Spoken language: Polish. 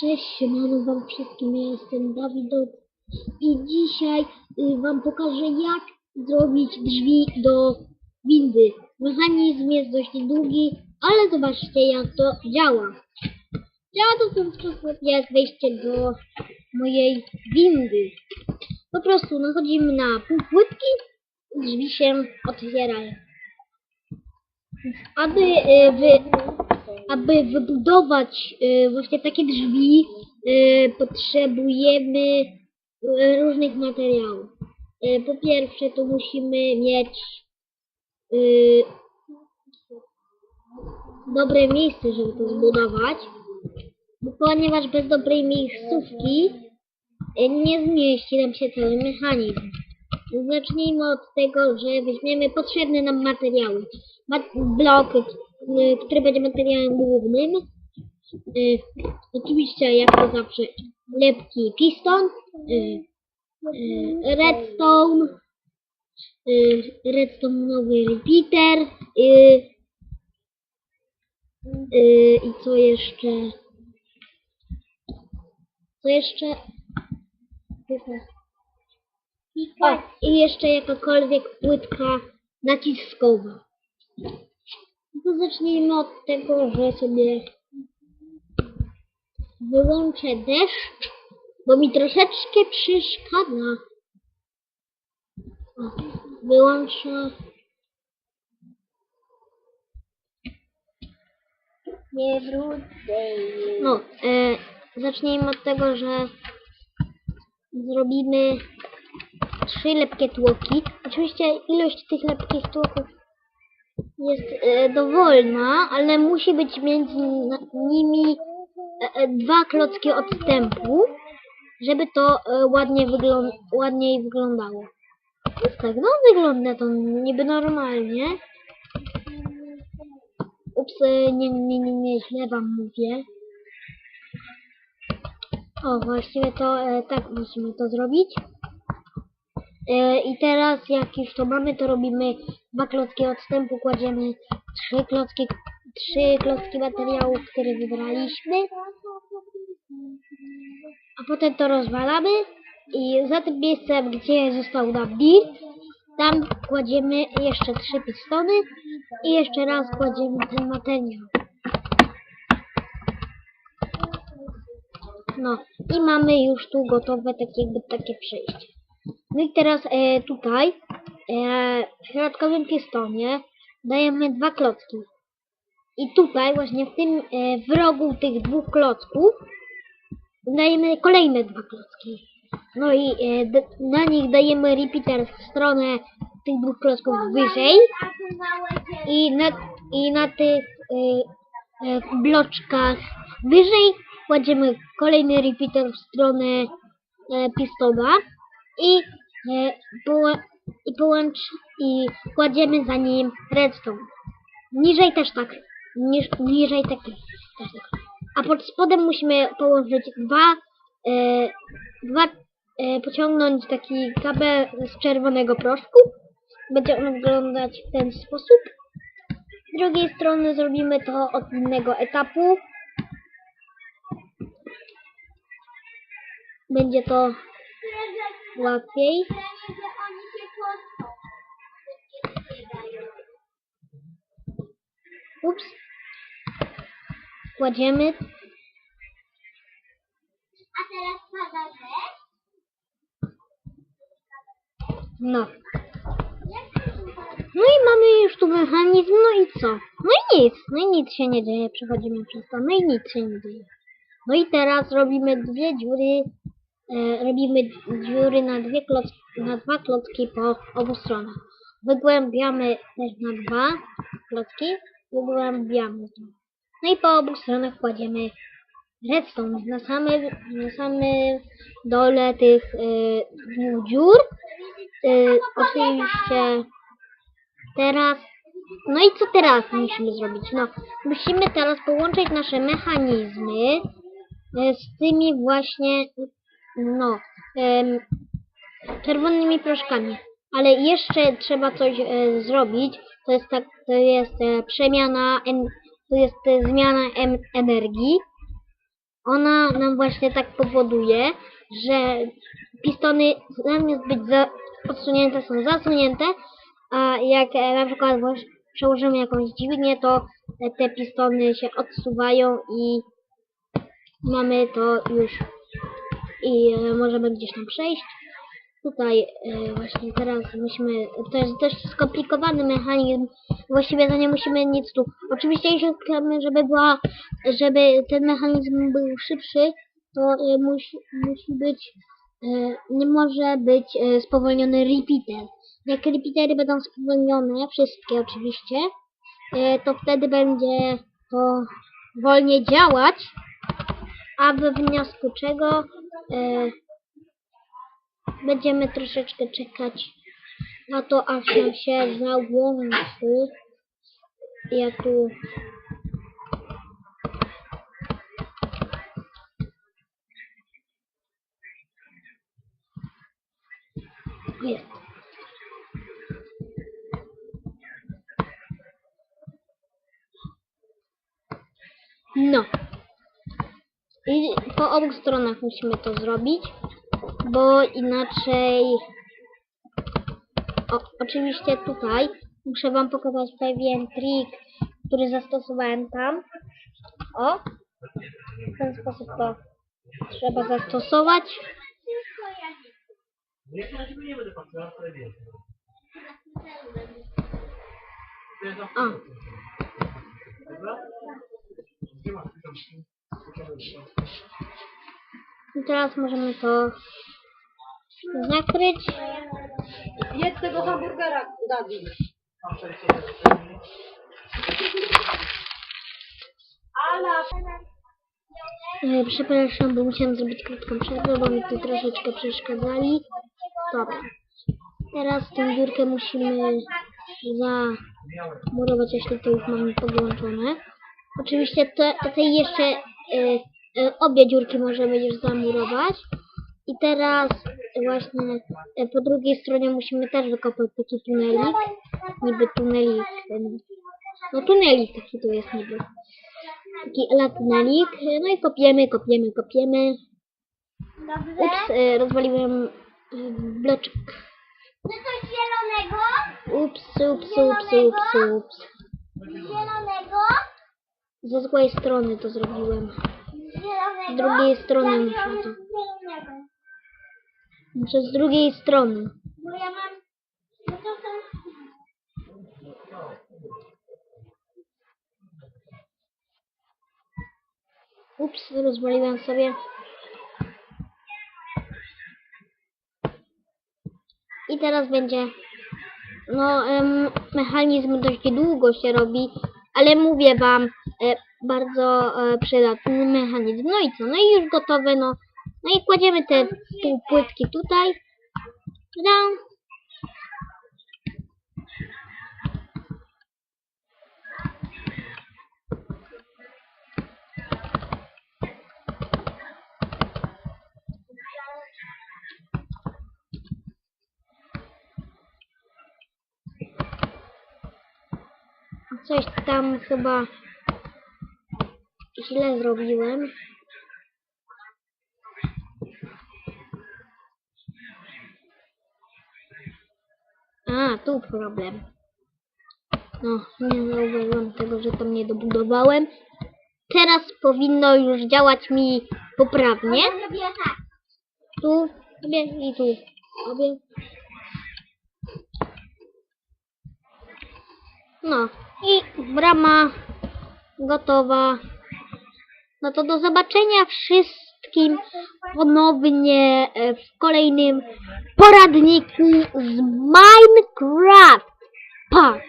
Cześć, siemano wam wszystkim, ja jestem Dawidot i dzisiaj y, wam pokażę jak zrobić drzwi do windy. Mechanizm jest dość długi, ale zobaczcie jak to działa. Działa to w ten sposób jak wejście do mojej windy. Po prostu nachodzimy na pół płytki, drzwi się otwierają. Aby y, wy, aby wybudować y, właśnie takie drzwi, y, potrzebujemy y, różnych materiałów. Po pierwsze, to musimy mieć dobre miejsce, żeby to zbudować, ponieważ bez dobrej miejscówki nie zmieści nam się cały mechanizm. Zacznijmy od tego, że weźmiemy potrzebne nam materiały. Ma- blok, który będzie materiałem głównym. Y, oczywiście, jak to zawsze, lepki piston, y, redstone, y, redstone'owy repeater i co jeszcze? Co jeszcze? O, i jeszcze jakakolwiek płytka naciskowa. To zacznijmy od tego, że sobie wyłączę deszcz, bo mi troszeczkę przeszkadza. O, wyłączę. Nie wrócę. No, e, zacznijmy od tego, że zrobimy trzy lepkie tłoki. Oczywiście ilość tych lepkich tłoków jest e, dowolna, ale musi być między nimi e, e, dwa klocki odstępu, żeby to ładnie wyglą ładniej wyglądało. Tak, no wygląda to niby normalnie. Ups, nie, nie, nie, nie, źle wam mówię. O, właściwie to e, tak musimy to zrobić. E, I teraz jak już to mamy, to robimy dwa klocki odstępu, kładziemy trzy klocki, trzy klocki materiałów, które wybraliśmy, a potem to rozwalamy i za tym miejscem, gdzie został nam dirt, tam kładziemy jeszcze trzy pistony i jeszcze raz kładziemy ten materiał. No i mamy już tu gotowe tak jakby takie przejście. No i teraz e, tutaj e, w środkowym pistonie dajemy dwa klocki. I tutaj właśnie w tym e, w rogu tych dwóch klocków dajemy kolejne dwa klocki. No i e, na nich dajemy repeater w stronę tych dwóch klocków wyżej i na, i na tych e, e, bloczkach wyżej kładziemy kolejny repeater w stronę e, pistona i, i połącz i kładziemy za nim redstone. Niżej też tak. Niż, niżej tak, też tak. A pod spodem musimy położyć dwa, e, dwa e, pociągnąć taki kabel z czerwonego proszku. Będzie on wyglądać w ten sposób. Z drugiej strony zrobimy to od innego etapu. Będzie to łatwiej. Ups. Kładziemy. A teraz pada deszcz. No. No i mamy już tu mechanizm, no i co? No i nic, no i nic się nie dzieje, przechodzimy przez to, no i nic się nie dzieje. No i teraz robimy dwie dziury, robimy dziury na dwie klocki, na dwa klocki po obu stronach. Wygłębiamy też na dwa klocki, wygłębiamy to. No i po obu stronach kładziemy redstone na same, na same dole tych e, dwóch dziur. E, oczywiście teraz, no i co teraz musimy zrobić? No, musimy teraz połączyć nasze mechanizmy e, z tymi właśnie, no, em, czerwonymi proszkami. Ale jeszcze trzeba coś e, zrobić. To jest tak, to jest e, przemiana, en, to jest e, zmiana em, energii. ona nam właśnie tak powoduje, że pistony zamiast być za, odsunięte są zasunięte, a jak e, na przykład przełożymy jakąś dźwignię, to te pistony się odsuwają i mamy to już i e, możemy gdzieś tam przejść. Tutaj e, właśnie teraz musimy, to jest dość skomplikowany mechanizm, właściwie to nie musimy nic tu, oczywiście jeśli chcemy, żeby była, żeby ten mechanizm był szybszy, to e, musi, musi być, e, nie może być e, spowolniony repeater. Jak repeatery będą spowolnione, wszystkie oczywiście, e, to wtedy będzie to wolniej działać, a w wniosku czego e, będziemy troszeczkę czekać na to, aż nam się załączy. Ja tu... Jest. No. I po obu stronach musimy to zrobić, bo inaczej... O, oczywiście tutaj muszę wam pokazać pewien trik, który zastosowałem tam. O, w ten sposób to trzeba zastosować. A, I teraz możemy to zakryć. Jedz tego hamburgera, Dawid. E, Przepraszam, bo musiałam zrobić krótką przerwę, bo mi tu troszeczkę przeszkadzali. Dobra. Teraz tę dziurkę musimy zamurować, jeśli to już mamy podłączone. Oczywiście te, tej jeszcze e, e, obie dziurki możemy już zamurować. I teraz właśnie e, po drugiej stronie musimy też wykopać taki tunelik. Niby tunelik. No tunelik taki to jest niby. Taki ala tunelik. No i kopiemy, kopiemy, kopiemy. Dobrze? Ups, e, rozwaliłem e, bloczek. No coś zielonego? Ups, ups, ups, ups, ups. Zielonego? Ze złej strony to zrobiłem. Z drugiej strony muszę to. Muszę z drugiej strony. Bo ja mam... No. Ups, rozwaliłem sobie. I teraz będzie, no, em, mechanizm dość długo się robi, ale mówię wam, bardzo e, przydatny mechanizm. No i co, no i już gotowe, no. No i kładziemy te półpłytki tutaj. Tada! Coś tam chyba źle zrobiłem. A, tu problem. No, nie zauważyłem tego, że tam nie dobudowałem. Teraz powinno już działać mi poprawnie. Tak. Tu, sobie i tu. Sobie. No i brama gotowa. No to do zobaczenia wszystkim ponownie e, w kolejnym poradniku z Minecraft. Pa!